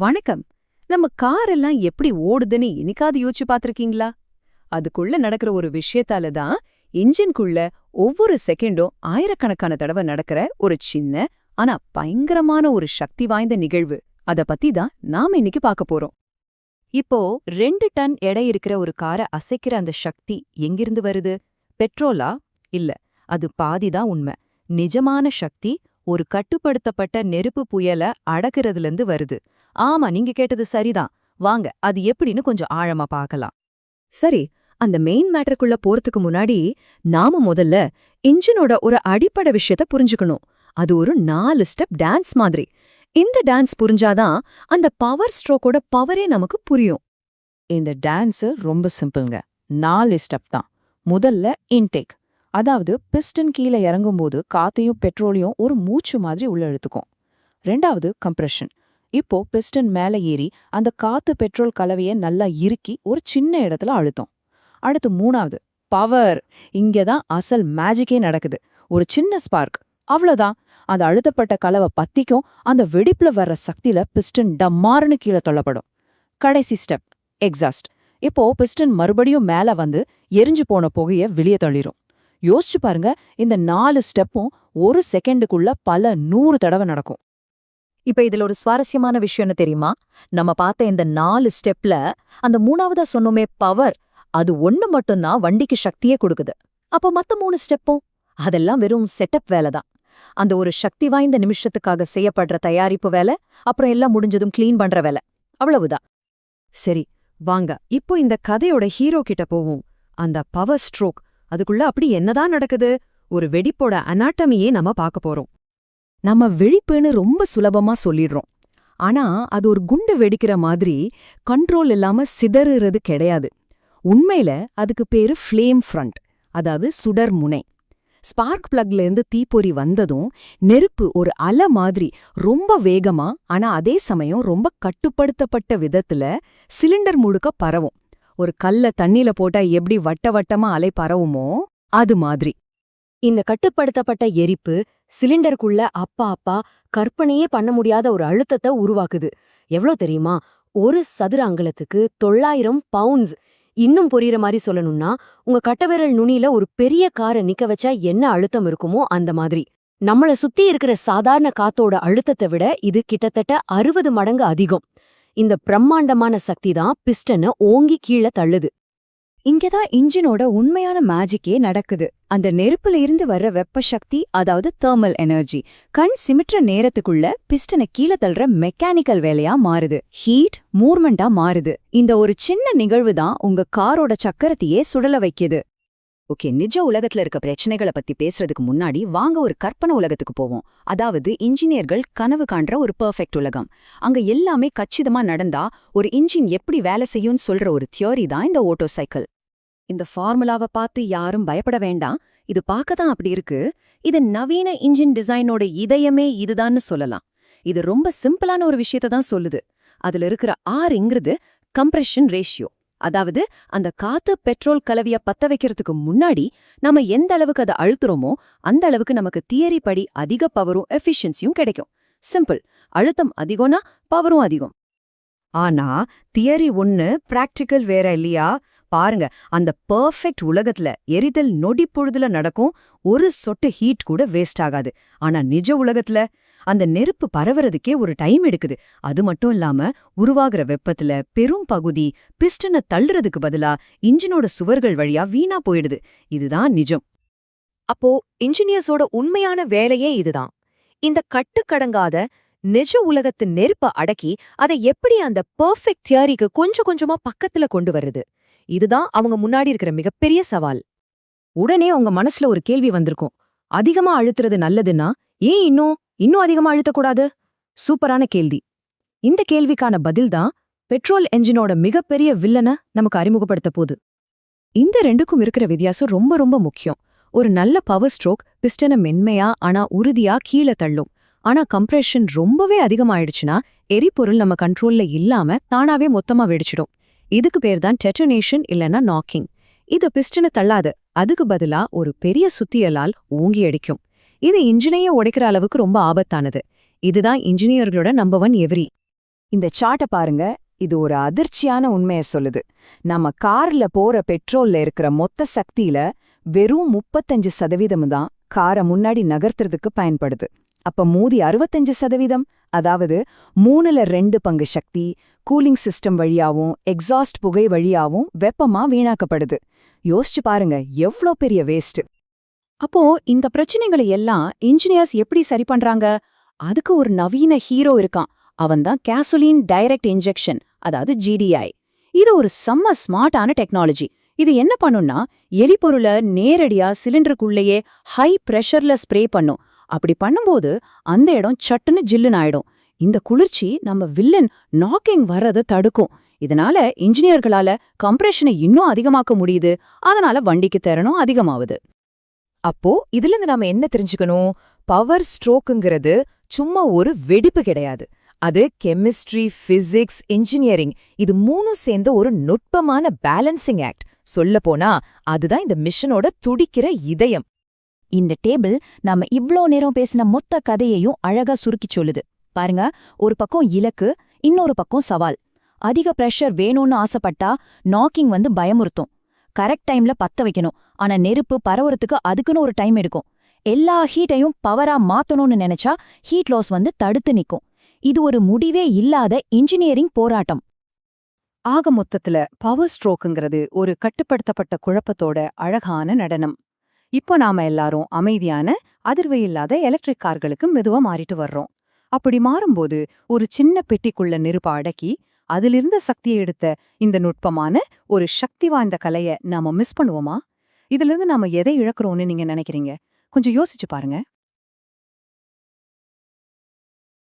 வணக்கம். நம்ம கார் எல்லாம் எப்படி ஓடுதுன்னு என்னைக்காவது யோசிச்சு பார்த்துருக்கீங்களா? அதுக்குள்ள நடக்கிற ஒரு விஷயத்தால தான் இன்ஜின்குள்ள ஒவ்வொரு செகண்டும் ஆயிரக்கணக்கான தடவை நடக்கிற ஒரு சின்ன ஆனா பயங்கரமான ஒரு சக்தி வாய்ந்த நிகழ்வு. அத பத்தி தான் நாம இன்னைக்கு பார்க்க போறோம். இப்போ ரெண்டு டன் எடை இருக்கிற ஒரு காரை அசைக்கிற அந்த சக்தி எங்கிருந்து வருது? பெட்ரோலா? இல்ல அது பாதிதான் உண்மை. நிஜமான சக்தி ஒரு கட்டுப்படுத்தப்பட்ட நெருப்பு புயல அடக்குறதுலேருந்து வருது. ஆமா நீங்க கேட்டது சரிதான். வாங்க அது எப்படின்னு கொஞ்சம் ஆழமா பார்க்கலாம். சரி அந்த மெயின் மேட்டருக்குள்ள போறதுக்கு முன்னாடி நாம முதல்ல இன்ஜினோட ஒரு அடிப்படை விஷயத்த புரிஞ்சுக்கணும். அது ஒரு நாலு ஸ்டெப் டான்ஸ் மாதிரி. இந்த டான்ஸ் புரிஞ்சாதான் அந்த பவர் ஸ்ட்ரோக்கோட பவரே நமக்கு புரியும். இந்த டான்ஸு ரொம்ப சிம்பிள்ங்க நாலு ஸ்டெப் தான். முதல்ல இன்டேக் அதாவது பிஸ்டன் கீழே இறங்கும்போது காத்தையும் பெட்ரோலையும் ஒரு மூச்சு மாதிரி உள்ள இழுத்துக்கும். ரெண்டாவது கம்ப்ரெஷன் இப்போ பிஸ்டன் மேலே ஏறி அந்த காத்து பெட்ரோல் கலவையை நல்லா இறுக்கி ஒரு சின்ன இடத்துல அழுத்தம். அடுத்து மூணாவது பவர் இங்கே தான் அசல் மேஜிக்கே நடக்குது. ஒரு சின்ன ஸ்பார்க் அவ்வளோதான் அந்த அழுத்தப்பட்ட கலவை பத்திக்கும் அந்த வெடிப்புல வர்ற சக்தியில பிஸ்டன் டம்மாருன்னு கீழே தொல்லப்படும் கடைசி ஸ்டெப் எக்ஸாஸ்ட் இப்போ பிஸ்டன் மறுபடியும் மேல வந்து எரிஞ்சு போன புகைய வெளியே தள்ளிரும். யோசிச்சு பாருங்க இந்த நாலு ஸ்டெப்பும் ஒரு செகண்டுக்குள்ள பல நூறு தடவை நடக்கும். இப்ப இதுல ஒரு சுவாரஸ்யமான விஷயம் என்ன தெரியுமா? நம்ம பார்த்த இந்த நாலு ஸ்டெப்ல அந்த மூணாவதா சொன்னோமே பவர் அது ஒண்ணு மட்டும்தான் வண்டிக்கு சக்தியே கொடுக்குது. அப்போ மத்த மூணு ஸ்டெப்பும்? அதெல்லாம் வெறும் செட்டப் வேலை தான். அந்த ஒரு சக்தி வாய்ந்த நிமிஷத்துக்காக செய்யப்படுற தயாரிப்பு வேலை அப்புறம் எல்லாம் முடிஞ்சதும் கிளீன் பண்ற வேலை. அவ்வளவுதான். சரி வாங்க இப்போ இந்த கதையோட ஹீரோ கிட்ட போவோம். அந்த பவர் ஸ்ட்ரோக் அதுக்குள்ள அப்படி என்னதான் நடக்குது? ஒரு வெடிப்போட அனாட்டமியே நம்ம பார்க்க போறோம். நம்ம வெடிப்புன்னு ரொம்ப சுலபமா சொல்லிடுறோம். ஆனா அது ஒரு குண்டு வெடிக்கிற மாதிரி கண்ட்ரோல் இல்லாம சிதறுறது கிடையாது. உண்மையில அதுக்கு பேரு ஃப்ளேம் ஃப்ரண்ட் அதாவது சுடர் முனை. ஸ்பார்க் பிளக்ல இருந்து தீப்பொறி வந்ததும் நெருப்பு ஒரு அலை மாதிரி ரொம்ப வேகமா ஆனா அதே சமயம் ரொம்ப கட்டுப்படுத்தப்பட்ட விதத்துல சிலிண்டர் முழுக்க பரவும். ஒரு கல்ல தண்ணில போட்டா எப்படி வட்ட வட்டமா அலை பரவுமோ அது மாதிரி. இந்த கட்டுப்படுத்தப்பட்ட எரிப்பு சிலிண்டருக்குள்ள அப்பா அப்பா கற்பனையே பண்ண முடியாத ஒரு அழுத்தத்தை உருவாக்குது. எவ்வளோ தெரியுமா? ஒரு சதுர அங்கலத்துக்கு தொள்ளாயிரம் பவுண்ட்ஸ் இன்னும் புரியுற மாதிரி சொல்லணும்னா உங்க கட்டவிரல் நுனியில ஒரு பெரிய காரை நிக்க வச்சா என்ன அழுத்தம் இருக்குமோ அந்த மாதிரி. நம்மள சுத்தி இருக்கிற சாதாரண காத்தோட அழுத்தத்தை விட இது கிட்டத்தட்ட அறுபது மடங்கு அதிகம். இந்த பிரம்மாண்டமான சக்தி தான் பிஸ்டனை ஓங்கி கீழே தள்ளுது. இங்கதான் இன்ஜினோட உண்மையான மேஜிக்கே நடக்குது. அந்த நெருப்புல இருந்து வர்ற வெப்ப சக்தி அதாவது தெர்மல் எனர்ஜி கண் சிமிட்ற நேரத்துக்குள்ள பிஸ்டனை கீழே தள்ளுற மெக்கானிக்கல் வேலையா மாறுது. ஹீட் மூவ்மெண்டா மாறுது. இந்த ஒரு சின்ன நிகழ்வு தான் உங்க காரோட சக்கரத்தையே சுடல வைக்குது. ஓகே நிஜ உலகத்துல இருக்க பிரச்சனைகளை பத்தி பேசுறதுக்கு முன்னாடி வாங்க ஒரு கற்பனை உலகத்துக்கு போவோம். அதாவது இன்ஜினியர்கள் கனவு காண்ற ஒரு பெர்ஃபெக்ட் உலகம். அங்க எல்லாமே கச்சிதமா நடந்தா ஒரு இன்ஜின் எப்படி வேலை செய்யும்னு சொல்ற ஒரு தியோரி தான் இந்த ஓட்டோ சைக்கிள் இந்த ஃபார்முலாவை பார்த்து யாரும் பயப்பட வேண்டாம். இது பார்க்க தான் அப்படி இருக்கு. இது நவீன இன்ஜின் டிசைனோட இதயமே இதுதான்னு சொல்லலாம். இது ரொம்ப சிம்பிளான ஒரு விஷயத்த தான் சொல்லுது. அதுல இருக்கிற ஆறுங்கிறது கம்ப்ரெஷன் ரேஷியோ அதாவது அந்த காத்து பெட்ரோல் கலவைய பத்த வைக்கிறதுக்கு முன்னாடி நம்ம எந்த அளவுக்கு அதை அழுத்துறோமோ அந்த அளவுக்கு நமக்கு தியரி படி அதிக பவரும் எஃபிஷியன்சியும் கிடைக்கும். சிம்பிள். அழுத்தம் அதிகம்னா பவரும் அதிகம். ஆனா தியரி ஒன்னு பிராக்டிக்கல் வேற இல்லையா? பாருங்க அந்த பெர்ஃபெக்ட் உலகத்துல எரிதல் நொடி பொழுதுல நடக்கும் ஒரு சொட்டு ஹீட் கூட வேஸ்ட் ஆகாது. ஆனா நிஜ உலகத்துல அந்த நெருப்பு பரவறதுக்கே ஒரு டைம் எடுக்குது. அது மட்டும் இல்லாம உருவாகிற வெப்பத்துல பெரும் பகுதி பிஸ்டனை தள்ளுறதுக்கு பதிலா இன்ஜினோட சுவர்கள் வழியா வீணா போயிடுது. இதுதான் நிஜம். அப்போ இன்ஜினியர்ஸோட உண்மையான வேலையே இதுதான். இந்த கட்டுக்கடங்காத நிஜ உலகத்து நெருப்ப அடக்கி அதை எப்படி அந்த பெர்ஃபெக்ட் தியரிக்கு கொஞ்சம் கொஞ்சமா பக்கத்துல கொண்டு வருது? இதுதான் அவங்க முன்னாடி இருக்கிற மிகப்பெரிய சவால். உடனே உங்க மனசுல ஒரு கேள்வி வந்திருக்கும். அதிகமா அழுத்துறது நல்லதுன்னா ஏன் இன்னும் இன்னும் அதிகமா அழுத்தக்கூடாது? சூப்பரான கேள்வி. இந்த கேள்விக்கான பதில்தான் பெட்ரோல் என்ஜினோட மிகப்பெரிய வில்லனை நமக்கு அறிமுகப்படுத்த போகுது. இந்த ரெண்டுக்கும் இருக்கிற வித்தியாசம் ரொம்ப ரொம்ப முக்கியம். ஒரு நல்ல பவர் ஸ்ட்ரோக் பிஸ்டனை மென்மையா ஆனா உறுதியா கீழே தள்ளும். ஆனா கம்ப்ரெஷன் ரொம்பவே அதிகமாயிடுச்சுன்னா எரிபொருள் நம்ம கண்ட்ரோல்ல இல்லாம தானாவே மொத்தமா வெடிச்சிடும். இதுக்கு பேர் தான் டெட்டனேஷன் இல்லனா நாக்கிங் இது பிஸ்டனை தள்ளாது அதுக்கு பதிலா ஒரு பெரிய சுத்தியலால் ஓங்கி அடிக்கும். இது இன்ஜினையே உடைக்கிற அளவுக்கு ரொம்ப ஆபத்தானது. இதுதான் இன்ஜினியர்களோட நம்பர் ஒன் எவரி. இந்த சார்ட்ட பாருங்க. இது ஒரு அதிர்ச்சியான உண்மைய சொல்லுது. நம்ம கார்ல போற பெட்ரோல்ல இருக்கிற மொத்த சக்தியில வெறும் முப்பத்தஞ்சு சதவீதம் தான் காரை முன்னாடி நகர்த்துறதுக்கு பயன்படுது. அப்ப மூதி அறுபத்தஞ்சு சதவீதம்? அதாவது மூணுல ரெண்டு பங்கு சக்தி கூலிங் சிஸ்டம் வழியாவும் எக்ஸாஸ்ட் புகை வழியாவும் வெப்பமா வீணாக்கப்படுது. யோசிச்சு பாருங்க எவ்ளோ பெரிய வேஸ்ட் அப்போ இந்த பிரச்சனைகளை எல்லாம் இன்ஜினியர்ஸ் எப்படி சரி பண்றாங்க? அதுக்கு ஒரு நவீன ஹீரோ இருக்கான். அவன்தான் கேசுலின் டைரக்ட் இன்ஜெக்ஷன் அதாவது ஜிடிஐ இது ஒரு செம்ம ஸ்மார்ட்டான டெக்னாலஜி இது என்ன பண்ணும்னா எரிபொருளை நேரடியா சிலிண்டருக்குள்ளேயே ஹை பிரஷர்ல ஸ்ப்ரே பண்ணும். அப்படி பண்ணும்போது அந்த இடம் சட்டுன்னு ஜில்லுன்னு ஆயிடும். இந்த குளிர்ச்சி நம்ம வில்லன் நாக்கிங் வர்றதை தடுக்கும். இதனால இன்ஜினியர்களால கம்ப்ரெஷனை இன்னும் அதிகமாக்க முடியுது. அதனால வண்டிக்கு திறனும் அதிகமாகுது. அப்போ இதுல இருந்து நாம என்ன தெரிஞ்சுக்கணும்? பவர் ஸ்ட்ரோக்குங்கிறது சும்மா ஒரு வெடிப்பு கிடையாது. அது கெமிஸ்ட்ரி பிசிக்ஸ் இன்ஜினியரிங் இது மூணும் சேர்ந்த ஒரு நுட்பமான பேலன்சிங் ஆக்ட் சொல்லப்போனா அதுதான் இந்த மிஷனோட துடிக்கிற இதயம். இந்த டேபிள் நாம இவ்ளோ நேரம் பேசின மொத்த கதையையும் அழகா சுருக்கிச் சொல்லுது. பாருங்க ஒரு பக்கம் இலக்கு இன்னொரு பக்கம் சவால். அதிக பிரஷர் வேணும்னு ஆசைப்பட்டா நாக்கிங் வந்து பயமுறுத்தும். கரெக்ட் டைம்ல பத்த வைக்கணும். ஆனா நெருப்பு பரவறதுக்கு அதுக்குன்னு ஒரு டைம் எடுக்கும். எல்லா ஹீட்டையும் பவரா மாத்தணும்னு நினைச்சா ஹீட் லாஸ் வந்து தடுத்து நிக்கும். இது ஒரு முடிவே இல்லாத இன்ஜினியரிங் போராட்டம். ஆக மொத்தத்துல பவர் ஸ்ட்ரோக்குங்கிறது ஒரு கட்டுப்படுத்தப்பட்ட குழப்பத்தோட அழகான நடனம். இப்போ நாம எல்லாரும் அமைதியான அதிர்வு இல்லாத எலக்ட்ரிக் கார்களுக்கு மெதுவா மாறிட்டு வர்றோம். அப்படி மாறும்போது ஒரு சின்ன பெட்டிக்குள்ள நெருப்ப அடக்கி அதிலிருந்த சக்தியை எடுத்த இந்த நுட்பமான ஒரு சக்தி வாய்ந்த கலைய நாம மிஸ் பண்ணுவோமா? இதிலிருந்து நாம எதை இழக்கிறோம்னு நீங்க நினைக்கிறீங்க? கொஞ்சம் யோசிச்சு பாருங்க.